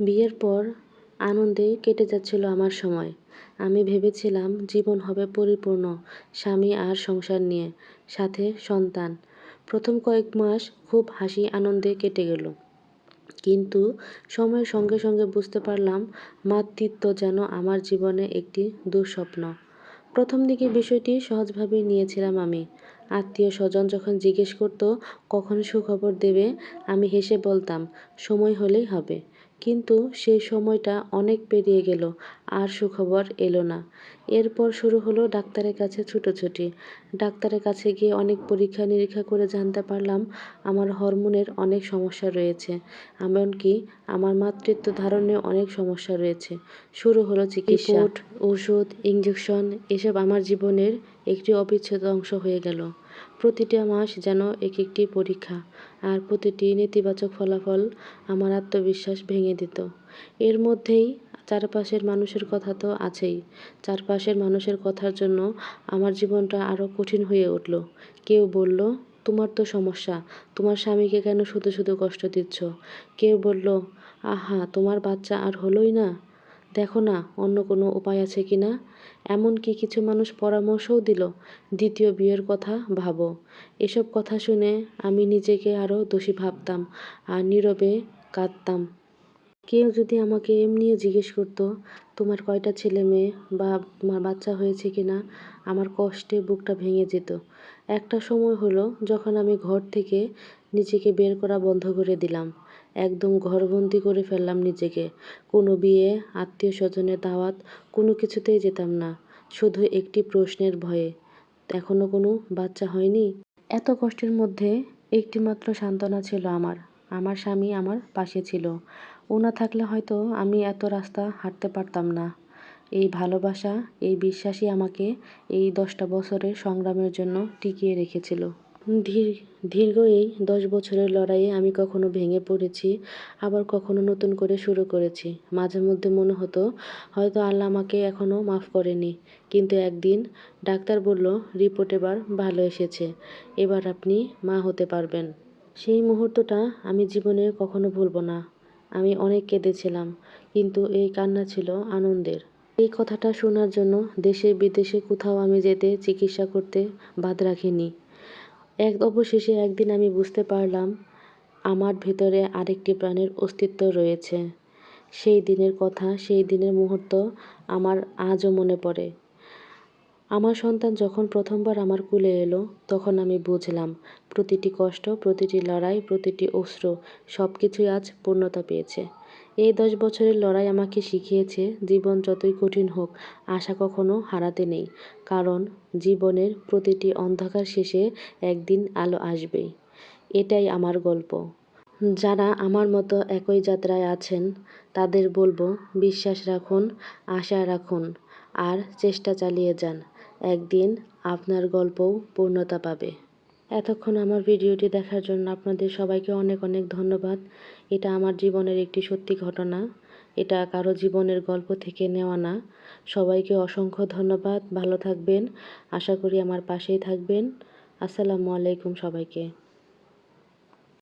বিয়ের পর আনন্দে কেটে যাচ্ছিল আমার সময়। আমি ভেবেছিলাম জীবন হবে পরিপূর্ণ, স্বামী আর সংসার নিয়ে, সাথে সন্তান। প্রথম কয়েক মাস খুব হাসি আনন্দে কেটে গেল। কিন্তু সময়ের সঙ্গে সঙ্গে বুঝতে পারলাম, মাতৃত্ব যেন আমার জীবনে একটি দুঃস্বপ্ন। প্রথম দিকে বিষয়টি সহজভাবেই নিয়েছিলাম আমি। আত্মীয় স্বজন যখন জিজ্ঞেস করতো, কখন সুখবর দেবে? আমি হেসে বলতাম, সময় হলেই হবে। কিন্তু সেই সময়টা অনেক পেরিয়ে গেল আর সুখবর এলো না। এরপর শুরু হলো ডাক্তারের কাছে ছুটোছুটি। ডাক্তারের কাছে গিয়ে অনেক পরীক্ষা নিরীক্ষা করে জানতে পারলাম আমার হরমোনের অনেক সমস্যা রয়েছে। এমনকি আমার মাতৃত্ব ধারণে অনেক সমস্যা রয়েছে। শুরু হলো চিকিৎসা। ওষুধ ইঞ্জেকশন এসব আমার জীবনের একটি অবিচ্ছেদ্য অংশ হয়ে গেল। প্রতিটা মাস যেন এক একটি পরীক্ষা আর প্রতিটি নেতিবাচক ফলাফল আমার আত্মবিশ্বাস ভেঙে দিত। এর মধ্যেই চারপাশের মানুষের কথা তো আছেই। চারপাশের মানুষের কথার জন্য আমার জীবনটা আরও কঠিন হয়ে উঠল। কেউ বলল, তোমার তো সমস্যা, তোমার স্বামীকে কেন শুধু শুধু কষ্ট দিচ্ছ? কেউ বলল, আহা, তোমার বাচ্চা আর হলোই না। দেখো না, অন্য কোনো উপায় আছে কি না? এমনকি কিছু মানুষ পরামর্শও দিল, দ্বিতীয় বিয়ের কথা ভাবো। এসব কথা শুনে আমি নিজেকে আরও দোষী ভাবতাম আর নীরবে কাঁদতাম। কেউ যদি আমাকে এমনিও জিজ্ঞেস করতো, তোমার কয়টা ছেলে মেয়ে বা তোমার বাচ্চা হয়েছে কি না? আমার কষ্টে বুকটা ভেঙে যেত। একটা সময় হলো যখন আমি ঘর থেকে নিজেকে বের করা বন্ধ করে দিলাম। একদম ঘরবন্দি করে ফেললাম নিজেকে। কোনো বিয়ে আত্মীয় স্বজনের দাওয়াত, কোনো কিছুতেই যেতাম না, শুধু একটি প্রশ্নের ভয়ে। এখনও কোনো বাচ্চা হয়নি? এত কষ্টের মধ্যে একটিমাত্র সান্ত্বনা ছিল আমার। আমার স্বামী আমার পাশে ছিল। ও না থাকলে হয়তো আমি এত রাস্তা হাঁটতে পারতাম না। এই ভালোবাসা, এই বিশ্বাসই আমাকে এই দশটা বছরের সংগ্রামের জন্য টিকিয়ে রেখেছিল। দীর্ঘ এই দশ বছরের লড়াইয়ে আমি কখনো ভেঙে পড়েছি, আবার কখনো নতুন করে শুরু করেছি। মাঝে মধ্যে মনে হতো, হয়তো আল্লাহ আমাকে এখনও মাফ করেনি, কিন্তু একদিন ডাক্তার বলল, রিপোর্ট এবার ভালো এসেছে, এবার আপনি মা হতে পারবেন। সেই মুহূর্তটা আমি জীবনে কখনো ভুলব না। আমি অনেক কেঁদেছিলাম, কিন্তু এই কান্না ছিল আনন্দের। এই কথাটা শোনার জন্য দেশে বিদেশে কোথাও আমি যেতে চিকিৎসা করতে বাদ রাখিনি। এক অবশেষে একদিন আমি বুঝতে পারলাম, আমার ভেতরে আরেকটি প্রাণের অস্তিত্ব রয়েছে। সেই দিনের কথা, সেই দিনের মুহূর্ত আমার আজও মনে পড়ে। আমার সন্তান যখন প্রথমবার আমার কুলে এলো, তখন আমি বুঝলাম, প্রতিটি কষ্ট, প্রতিটি লড়াই, প্রতিটি অস্ত্র সব কিছুই আজ পূর্ণতা পেয়েছে। এই দশ বছরের লড়াই আমাকে শিখিয়েছে, জীবন যতই কঠিন হোক, আশা কখনো হারাতে নেই। কারণ, জীবনের প্রতিটি অন্ধকার শেষে একদিন আলো আসবেই এটাই আমার গল্প। যারা আমার মতো একই যাত্রায় আছেন, তাদের বলব, বিশ্বাস রাখুন, আশা রাখুন, আর চেষ্টা চালিয়ে যান। একদিন আপনার গল্পও পূর্ণতা পাবে। এতক্ষণ আমার ভিডিওটি দেখার জন্য আপনাদের সবাইকে অনেক অনেক ধন্যবাদ। এটা আমার জীবনের একটি সত্যি ঘটনা। এটা কারও জীবনের গল্প থেকে নেওয়া না। সবাইকে অসংখ্য ধন্যবাদ। ভালো থাকবেন। আশা করি আমার পাশেই থাকবেন। আসসালামু আলাইকুম সবাইকে।